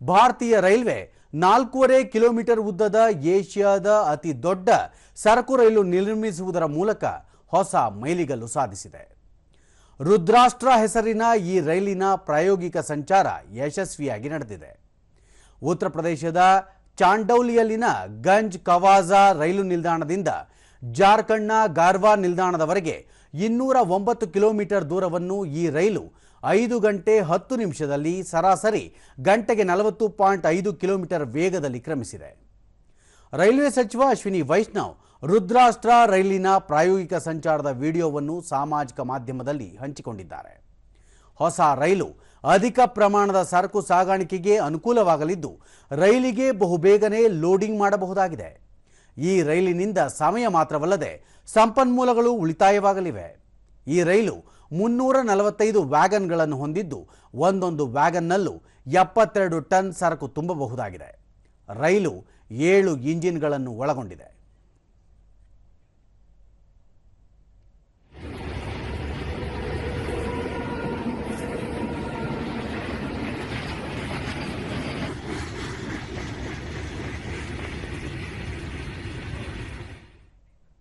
ಭಾರತೀಯ ರೈಲ್ವೆ ನಾಲ್ಕೂವರೆ ಕಿಲೋಮೀಟರ್ ಉದ್ದದ ಏಷ್ಯಾದ ಅತಿ ದೊಡ್ಡ ಸರಕು ರೈಲು ನಿರ್ಮಿಸುವುದರ ಮೂಲಕ ಹೊಸ ಮೈಲಿಗಲ್ಲು ಸಾಧಿಸಿದೆ. ರುದ್ರಾಷ್ಟ್ರ ಹೆಸರಿನ ಈ ರೈಲಿನ ಪ್ರಾಯೋಗಿಕ ಸಂಚಾರ ಯಶಸ್ವಿಯಾಗಿ ನಡೆದಿದೆ. ಉತ್ತರ ಪ್ರದೇಶದ ಚಾಂಡೌಲಿಯಲ್ಲಿನ ಗಂಜ್ ಕವಾಜಾ ರೈಲು ನಿಲ್ದಾಣದಿಂದ ಜಾರ್ಖಂಡ್ನ ಗಾರ್ವಾ ನಿಲ್ದಾಣದವರೆಗೆ ಇನ್ನೂರ ಒಂಬತ್ತು ಕಿಲೋಮೀಟರ್ ದೂರವನ್ನು ಈ ರೈಲು ಐದು ಗಂಟೆ ಹತ್ತು ನಿಮಿಷದಲ್ಲಿ ಸರಾಸರಿ ಗಂಟೆಗೆ ನಲವತ್ತು ಪಾಯಿಂಟ್ ಐದು ಕಿಲೋಮೀಟರ್ ವೇಗದಲ್ಲಿ ಕ್ರಮಿಸಿದೆ. ರೈಲ್ವೆ ಸಚಿವ ಅಶ್ವಿನಿ ವೈಷ್ಣವ್ ರುದ್ರಾಷ್ಟ್ರ ರೈಲಿನ ಪ್ರಾಯೋಗಿಕ ಸಂಚಾರದ ವಿಡಿಯೋವನ್ನು ಸಾಮಾಜಿಕ ಮಾಧ್ಯಮದಲ್ಲಿ ಹಂಚಿಕೊಂಡಿದ್ದಾರೆ. ಹೊಸ ರೈಲು ಅಧಿಕ ಪ್ರಮಾಣದ ಸರಕು ಸಾಗಾಣಿಕೆಗೆ ಅನುಕೂಲವಾಗಲಿದ್ದು, ರೈಲಿಗೆ ಬಹುಬೇಗನೆ ಲೋಡಿಂಗ್ ಮಾಡಬಹುದಾಗಿದೆ. ಈ ರೈಲಿನಿಂದ ಸಮಯ ಮಾತ್ರವಲ್ಲದೆ ಸಂಪನ್ಮೂಲಗಳು ಉಳಿತಾಯವಾಗಲಿವೆ. ಈ ರೈಲು ಮುನ್ನೂರ ನಲವತ್ತೈದು ವ್ಯಾಗನ್ಗಳನ್ನು ಹೊಂದಿದ್ದು, ಒಂದೊಂದು ವ್ಯಾಗನ್ನಲ್ಲೂ ಎಪ್ಪತ್ತೆರಡು ಟನ್ ಸರಕು ತುಂಬಬಹುದಾಗಿದೆ. ರೈಲು ಏಳು ಇಂಜಿನ್ಗಳನ್ನು ಒಳಗೊಂಡಿದೆ.